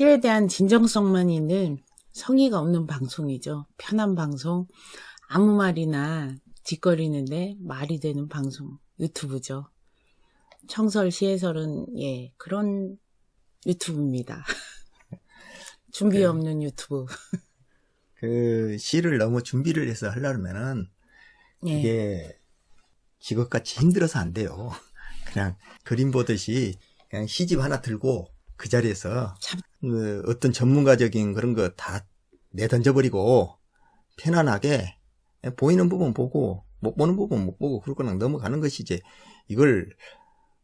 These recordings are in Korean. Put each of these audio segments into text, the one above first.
시에 대한 진정성만 있는 성의가 없는 방송이죠. 편한 방송. 아무 말이나 뒷거리는데 말이 되는 방송. 유튜브죠. 청설 시해설은 예 그런 유튜브입니다. 준비 그래. 없는 유튜브. 그 시를 너무 준비를 해서 하려면은 예. 이게 직업같이 힘들어서 안 돼요. 그냥 그림 보듯이 그냥 시집 하나 들고 그 자리에서 참. 그 어떤 전문가적인 그런 거 다 내던져버리고 편안하게 보이는 부분 보고 못 보는 부분 못 보고 그러고 그냥 넘어가는 것이지 이걸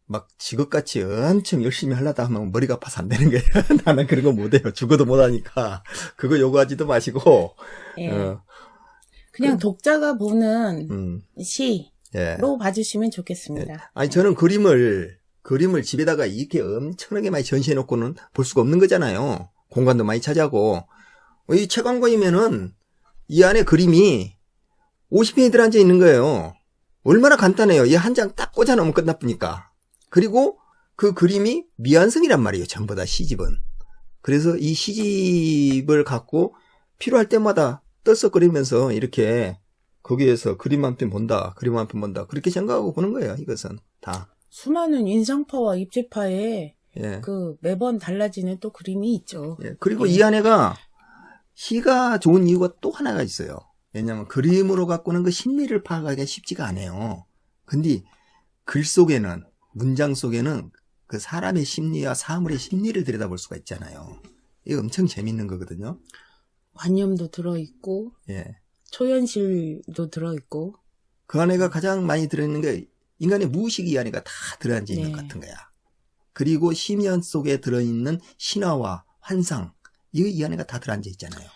막 직업같이 엄청 열심히 하려다 하면 머리가 아파서 안 되는 거예요. 나는 그런 거 못해요. 죽어도 못하니까 그거 요구하지도 마시고 예. 어, 그냥 독자가 보는 음, 시로 예. 봐주시면 좋겠습니다. 아니 저는 그림을 그림을 집에다가 이렇게 엄청나게 많이 전시해 놓고는 볼 수가 없는 거잖아요. 공간도 많이 차지하고 이 채광고이면은 이 안에 그림이 50편이 들어앉아 있는 거예요. 얼마나 간단해요. 이 한 장 딱 꽂아 놓으면 끝나쁘니까. 그리고 그 그림이 미완성이란 말이에요. 전부 다 시집은. 그래서 이 시집을 갖고 필요할 때마다 떨썩거리면서 이렇게 거기에서 그림 한 편 본다, 그림 한 편 본다. 그렇게 생각하고 보는 거예요. 이것은 다. 수많은 인상파와 입체파에 예. 그 매번 달라지는 또 그림이 있죠. 예. 그리고 예. 이 안에가 시가 좋은 이유가 또 하나가 있어요. 왜냐하면 그림으로 갖고는 그 심리를 파악하기가 쉽지가 않아요. 근데 글 속에는 문장 속에는 그 사람의 심리와 사물의 심리를 들여다볼 수가 있잖아요. 이거 엄청 재밌는 거거든요. 관념도 들어있고 예. 초현실도 들어있고 그 안에가 가장 많이 들어있는 게 인간의 무의식이 이 안에가 다 들어앉아 있는 네. 것 같은 거야. 그리고 심연 속에 들어있는 신화와 환상, 이거 이 안에가 다 들어앉아 있잖아요.